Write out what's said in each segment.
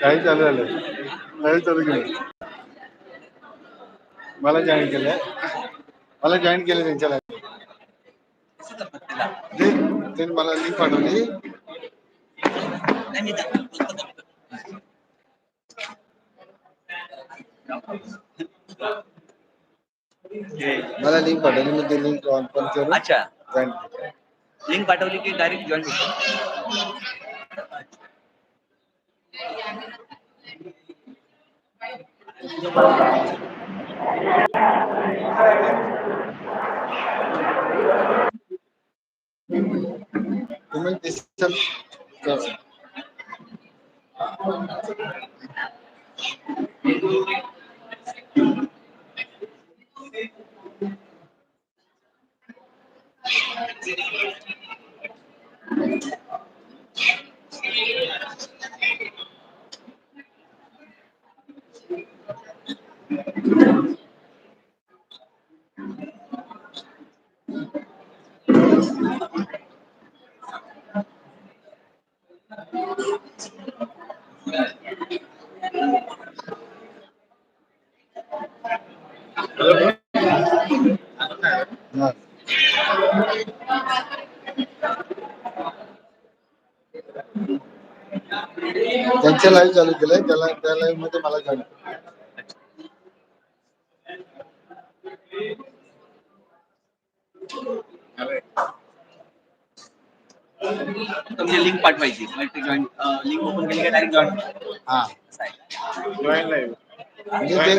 काही चालू झालं. काही चालू केलं मला जॉईन केलंय. मला जॉईन केलं त्यांच्या लाईफ ते मला लिंक पाठवली. मला लिंक पाठवली मी ते लिंक ओपन करून अच्छा. जॉईन लिंक पाठवली की डायरेक्ट जॉईन तुम्ही त्यांच्या लाईव्ह चालू केलंय त्याला त्या लाईव्ह मध्ये मला जॉईन लिंक पाठवायची. जॉईन लिंक ओपन केली की डायरेक्ट जॉईन हा. जॉईन लाईव्ह म्हणजे ते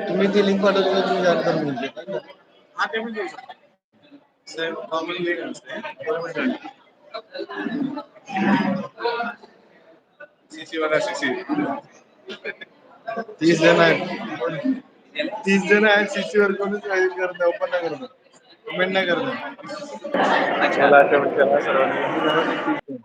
तुम्ही ती लिंक पाठवली तुम्ही जॉईन करून घेऊ हा ते पण देऊ शकतो. सेम लिंक असते. सीसी वाला सीसी तीस जण आहेत तीस जण आहेत सीसी वर कोणीच काही करत ओपन नाही करत कमेंट नाही करत मला आठवण केला सर्वांनी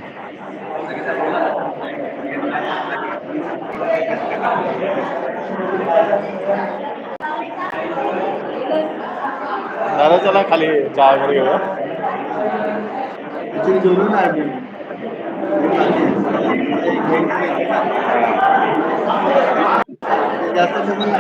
दादा चला खाली चहा वगैरे घेऊया. जोडून आहे जास्त जमून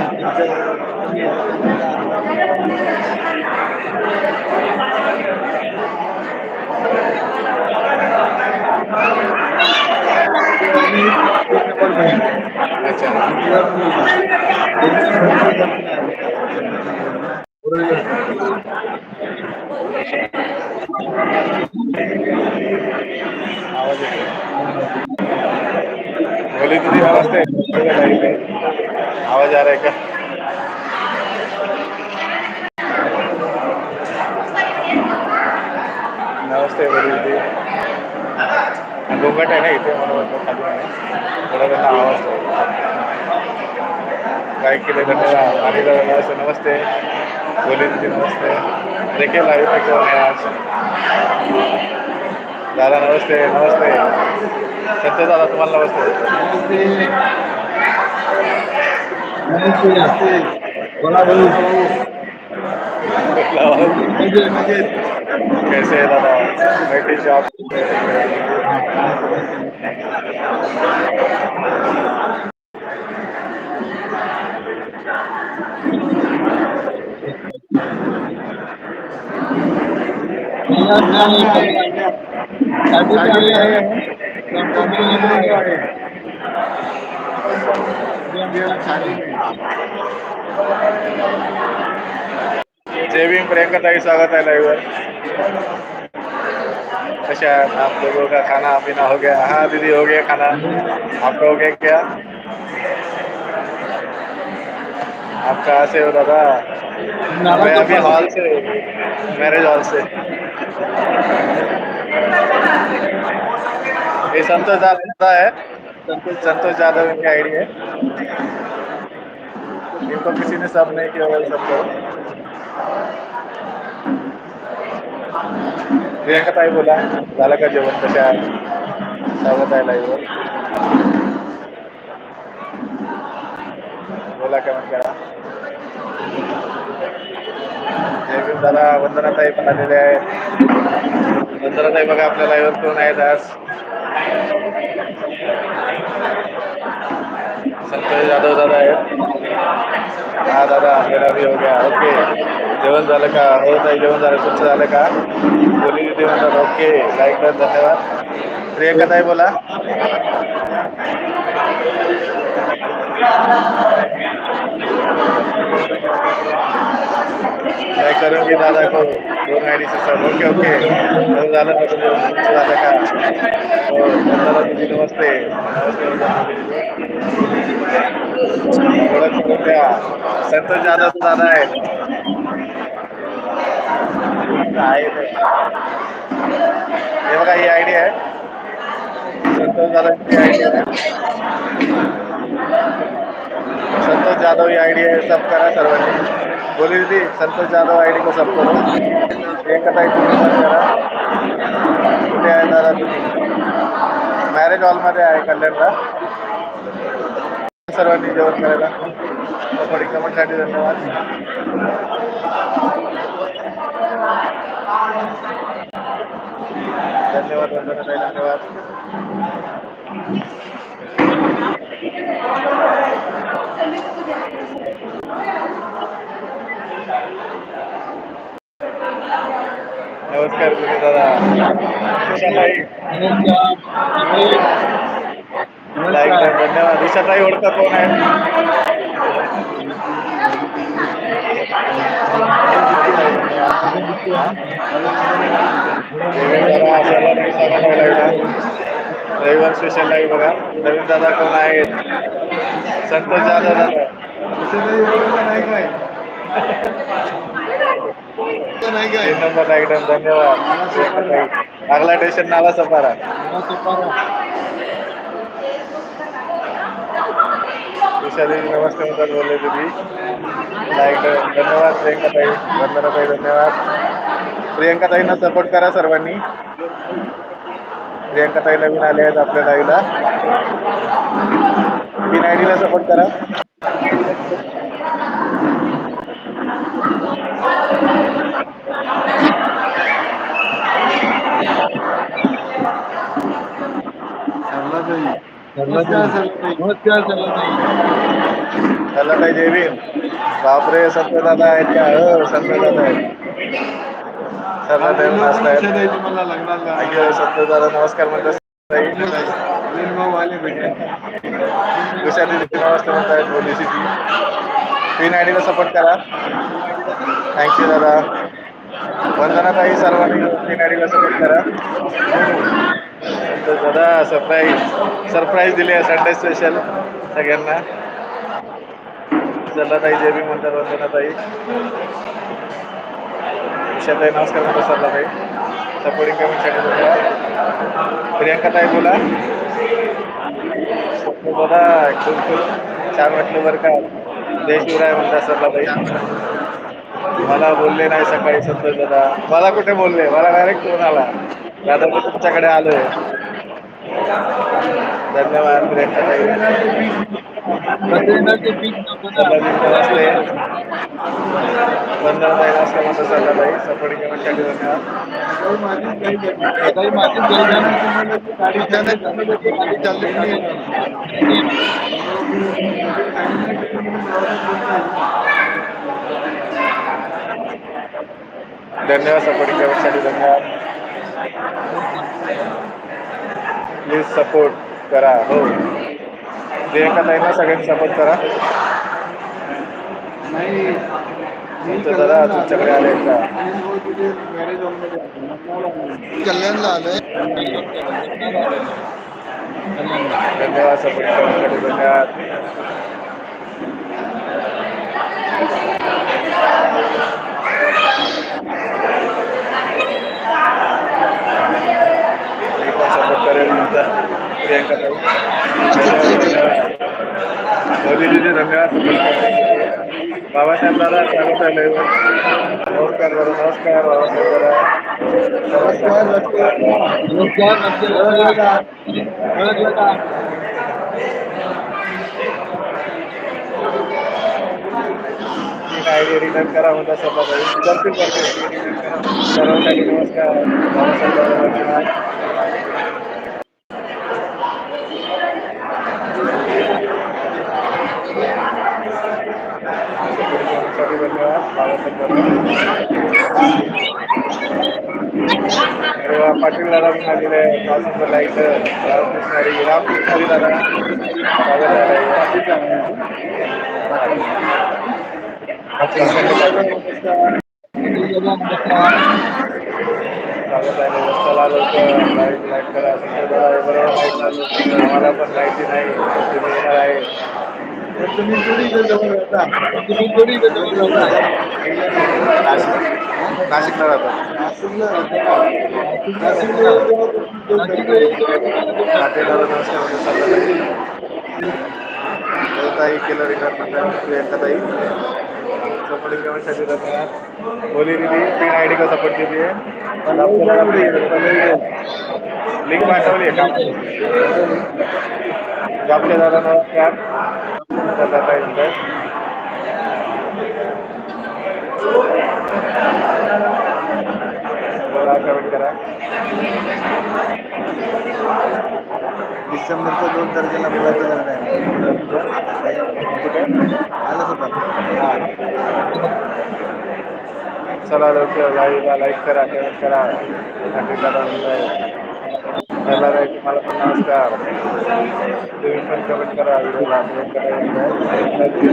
आवाज येतो बोली तुझी नमस्ते आवाज आ रहा है क्या नमस्ते बोली तुझी घोंगट आहे ना इथे मला वाटतं खाली थोडा त्यांना आवाज काय केलं धन्यवाद आणि नमस्ते नमस्ते बोली नमस्ते देखीए लाईव्ह पे कौन आज. दादा नमस्ते नमस्ते. सत्य दादा तुम्हाला नमस्ते. बोला कैसे दादा बैठी शॉप भीम प्रियंका ताई, स्वागत है लाइव अच्छा आप लोगों का खाना पीना हो गया। हाँ दीदी, हो गया खाना। आपका हो गया क्या? आप कहाँ से हो, दादा? मैं अभी हॉल से। मैरिज हॉल से। ये संतोष यादव है। संतोष संतोष यादव इनका आईडी है। इनको किसी ने सब नहीं किया वही सब करो प्रियांका ताई बोला झालं का जेवण कशा आहे स्वागत आहे लाईव्हवर बोला केव्हा करा। जय दादा वंदना पण आलेले आहेत. वंदनाताई बघा आपल्या लाईव्हवर करून आहेत आज? संतोष जाधव दादा आहेत. हा दादा मेरा भी हो गया. ओके. जेवण झालं का? हो ताई जेवण झालं. तुमचं झालं का? बोली जेवण झालं ओके. लाईक धन्यवाद. प्रियंका ताई बोला। काय करून घे दादा को दोन I D sub. Okay okay. जेवण झालं का तुझं तुमचं झालं का। हो दादा तुझी नमस्ते नमस्ते। ओळख करून द्या संतोष जाधव दादा आहे आहे ते. हे बघा ही आयडी आहे संतोष जाधवची आयडी आहे. संतोष जाधव ही आयडी आहे सब करा सर्वांनी. बोली दीदी संतोष जाधव आयडी को सब करो. प्रियंका तुम्ही पण करा. कुठे आहे दादा तुम्ही? मॅरेज हॉलमध्ये आहे कल्याणला. सर्वांनी जेवण करायला. थोडी कमेंटसाठी धन्यवाद. धन्यवाद वंदनाताई धन्यवाद. नमस्कार तुम्ही दादा. लाईक धन्यवाद. उषाताई ओळखा कोण आहे जरा सर्वांनी सांगायला लागला. रविवार स्पेशल आहे बघा. नवीन दादा कोण आहेत? संतोष जाधव दादा. तीन नंबर एकदम धन्यवाद. अगला स्टेशन नाला सपारा उषा नमस्ते म्हणतात बोलले तुम्ही. लाईक धन्यवाद. प्रियंका ताई वंदना ताई धन्यवाद प्रियंकाताईंना सपोर्ट करा सर्वांनी. प्रियंका ताई नवीन आले आहेत आपल्या लाईव्हला तीन आय डीला सपोर्ट करा. सरला नमस्कार नमस्कार त्याला ताई चला बापरे संत दादा आहेत का हो संत दादा आहेत चला संत दादा नमस्कार म्हणतात. ताई म्हणतायत तीन सपोर्ट करा. थँक्यू दादा. वंदना ताई सर्वांनी तीन आय सपोर्ट करा. दादा सरप्राईज सरप्राईज दिले संडे स्पेशल सगळ्यांना. चला ताई जे बी म्हणतात वंदना ताई ताई नमस्कार म्हणतात सरला ताई सपोर्टिंग कमेंटसाठी धन्यवाद प्रियंका ताई बोला. बघा खूप खूप छान वाटलं बरं का. जय शिवराय म्हणतात सरला ताई मला बोलले नाही सकाळी संतोष दादा. मला कुठे बोलले? मला डायरेक्ट फोन आला. दादा मी तुमच्याकडे आलोय. धन्यवाद प्रियंका ताई सरला ताई नमस्ते वंदना ताई नमस्कार म्हणता सरला ताई सपोर्टिंग कमेंटसाठी धन्यवाद सकाळी माझी गाडी चालली गाडी चालली धन्यवाद। सपोर्टिंग कमेंटसाठी धन्यवाद प्लीज सपोर्ट करा हो. प्रियंका ताईंना सगळ्यांनी सपोर्ट करा. नाही दादा तुमच्याकडे आले का? हॉलमध्ये कल्याणला आलोय. धन्यवाद सपोर्ट करण्यासाठी धन्यवाद. सपोर्ट करेल नंतर प्रियंका ताई मोदी दिदी धन्यवाद. बाबासाहेब दादा स्वागत आहे नमस्कार दादा। नमस्कार बाबासाहेब दादा रिटर्न करा म्हणता स्वतः करतील करतील सर्वांसाठी नमस्कार. बाबासाहेब दादा धन्यवादसाठी धन्यवाद बाबासाहेब दादा अरे वा पाटील दादा पण आलेले आहे. पाच नंबरला इथं रामकृष्णारी रामकृष्णारी दादा लाइट लाइट करा लाइट आम्हाला पण लाईटी नाही तुम्ही आहे थोडी इथं जवळ राहता तुम्ही थोडी इथं जवळ राहता नाशिक नाशिकला राहतात नाशिकला राहता नाशिकला नाशिकला नाटे दादा नमस्कार म्हणजे चाललं ताई केलं रिटर्न प्रियंका ताई सपोर्टिंग करण्यासाठी धन्यवाद बोली दिदी तीन आय डी का सपोर्ट कीजिए लिंक पाठवली आहे का आपले दादा नमस्कार दादा ताई बोला कमेंट करा डिसेंबरच्या दोन तारखेला बोलायचं झालं आहे. आलं चला लवकर लाईव्हला लाईक करा कमेंट करा. मला काय तुम्हाला पण नमस्कार. तुम्ही पण कमेंट करा व्हिडिओला कमेंट करा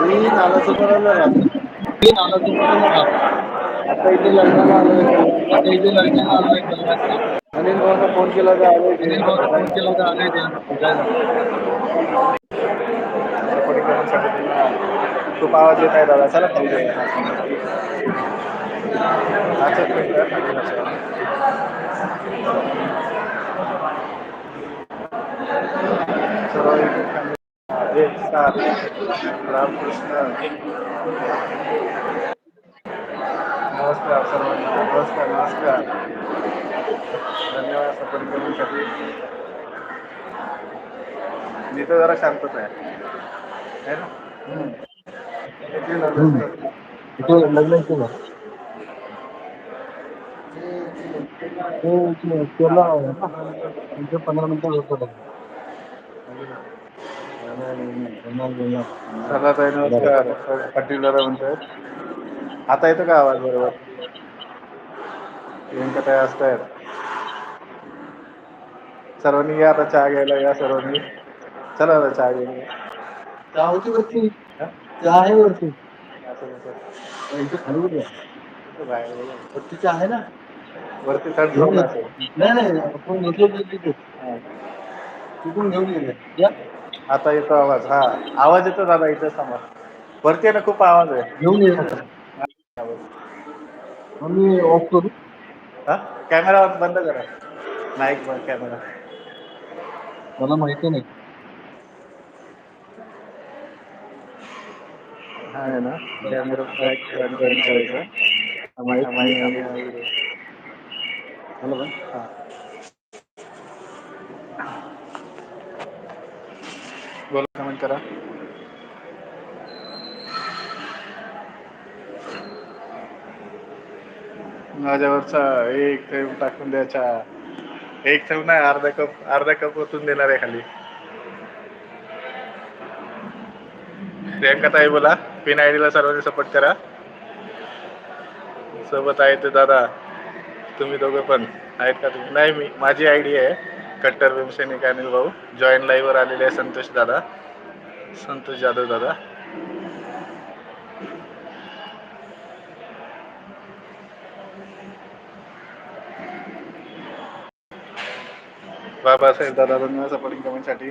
मी नालाचं करायला राहतो मी नालाचं करायला राहतो आता इथे लग्नाला आलोय आता इथे लग्नाला आलोय अनिल भाऊला फोन केला तर आलोय अनिल भाऊला फोन केला तर आलोय ते फिरायला. सपोर्टिंग करण्यासाठी धन्यवाद. खूप आवाज येत आहे दादा चला खाली जाऊया. अच्छा, ठीक आहे. खाली बसा. सर्व एक खाली. एक साथ रामकृष्ण नमस्कार सर्वांना नमस्कार नमस्कार धन्यवाद सपोर्ट करण्यासाठी मी तर जरा शांतच आहे है ना इथे लग्न केलं ते इथे केलं पंधरा मिनिटं होतं लग्न. चला ताई नमस्कार. पाटील दादा म्हणतात आता येतो का आवाज बरोबर? प्रियंका ताई असतायत. सर्वांनी या आता चहा घ्यायला या सर्वांनी. चला आता चहा घ्यायला चहा होती वरती. आहे वरती. खाली आहे. ना? वरती थर्ड घेऊन नाही नाही आपण घेतलं. तिथून घेऊन गेले. आता येतो आवाज. हा आवाज येतो दादा इथं समोर. वरती आहे ना खूप आवाज आहे. घेऊन ये. मी ऑफ करू? हा? कॅमेरा बंद करा. बंद कॅमेरा. मला माहिती नाही हा आहे ना बॅक बंद करायचा हा आम्ही मला पण हा. बोला कमेंट करा. माझ्यावरचा एक थेंब टाकून द्यायचा. एक थेंब नाही अर्धा कप अर्धा कप ओतून देणार आहे खाली. प्रियंका ताई बोला. पिन आय डीला सर्वांनी सपोर्ट करा. सोबत आहे दादा तुम्ही दोघं पण आहेत का तुम्ही? नाही मी माझी आय डी आहे कट्टर भीमसैनिक अनिल भाऊ. जॉईन लाईव्हवर आलेले आहे संतोष दादा. संतोष जाधव दादा. बाबासाहेब दादा धन्यवाद सपोर्टिंग कमेंटसाठी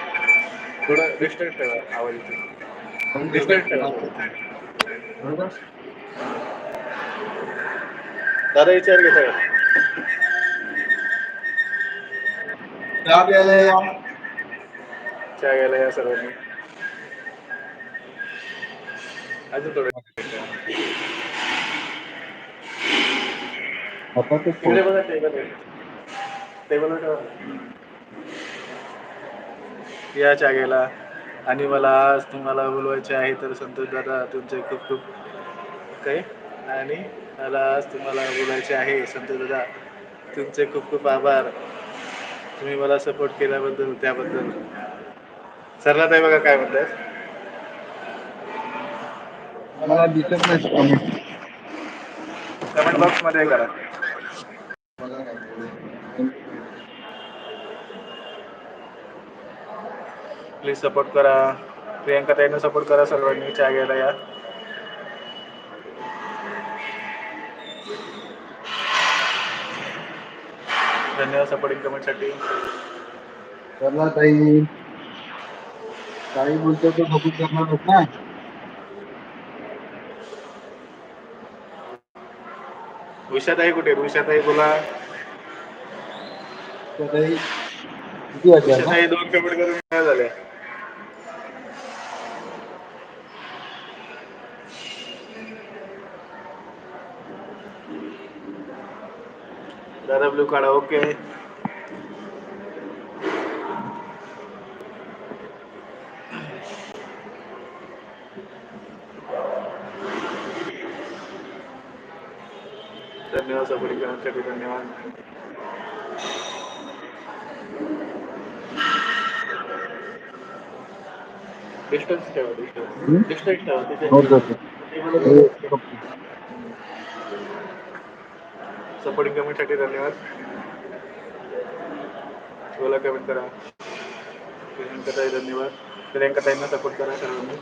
थोडं डिस्टन्स ठेवा आवाज येतो डिस्टन्स ठेवा. दादा विचार घेता का चहा प्यायला या. चहा घ्यायला या सर्वांनी. अजून थोडं टेबल टेबलवर ठेवा. या घ्यायला आणि मला आज तुम्हाला बोलवायचे आहे तर संतोष दादा तुमचे खूप खूप काही. आणि मला आज तुम्हाला बोलायचे आहे संतोष दादा तुमचे खूप खूप आभार. तुम्ही मला सपोर्ट केल्याबद्दल त्याबद्दल. सरला ताई बघा काय म्हणतात मला दिसत नाही कमेंट. कमेंट बॉक्समध्ये करा. प्लीज सपोर्ट करा. प्रियंका ताईनं सपोर्ट करा सर्वांनी चहा घ्यायला या. धन्यवाद सपोर्टिंग कमेंटसाठी चला ताई. काही बोलतो तो कबूल करणार होत ना? उषाताई कुठे? उषाताई बोला. ताई उषाताई दोन कमेंट करून काय झाले दादा ब्लू काढा ओके धन्यवाद सपोर्टिंग करण्यासाठी धन्यवाद. डिस्टन्स ठेवा? डिस्टन्स डिस्टन्स ठेवा तिथे. सपोर्टिंग कमेंटसाठी धन्यवाद. शोला कमेंट करा. प्रियंकाताई धन्यवाद. प्रियंकाताईंना सपोर्ट करा सर्वांनी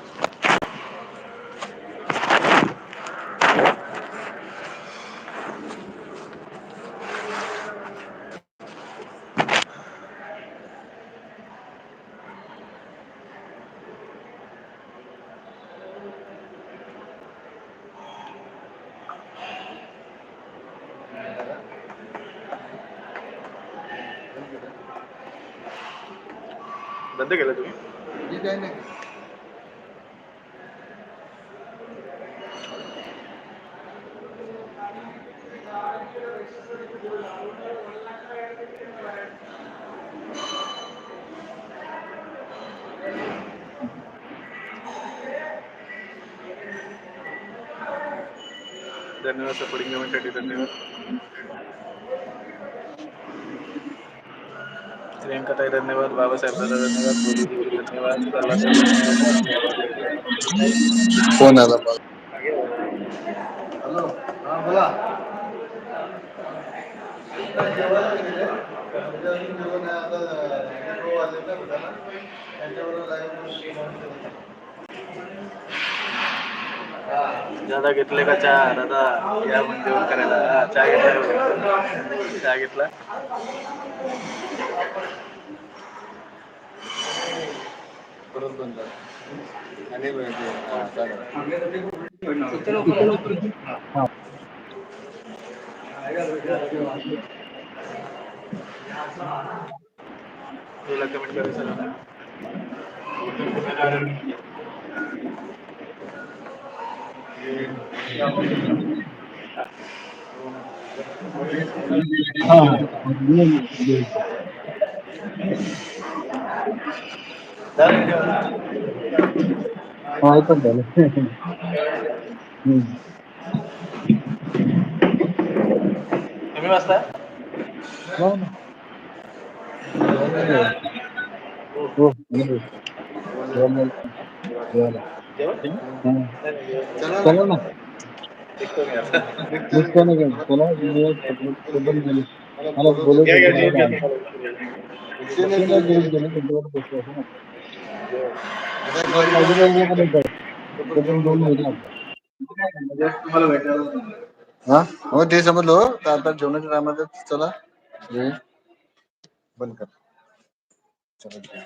बंद केलं तुम्ही ठीक आहे ना धन्यवाद सपोर्टिंग कमेंटसाठी धन्यवाद. प्रियंकाताई धन्यवाद. बाबासाहेब दादा धन्यवाद. धन्यवाद फोन आला. हॅलो. हा बोला. गेले जेवण आता आले ना दादा घेतले का चहा? दादा या मग जेवण करायला. हा, चहा घेतला चहा घेतला. परत बंद आणि तुला कमेंट करायचं हा. हा झालं तुम्ही वाजता हो ना. हो, हो. हो. हा. चला चला ना. निघतो ना घेऊन. चला गेलो. मला हा? हो ते समजलो तर आता जेवणाच्या टायमात चला. हे बंद कर. चला.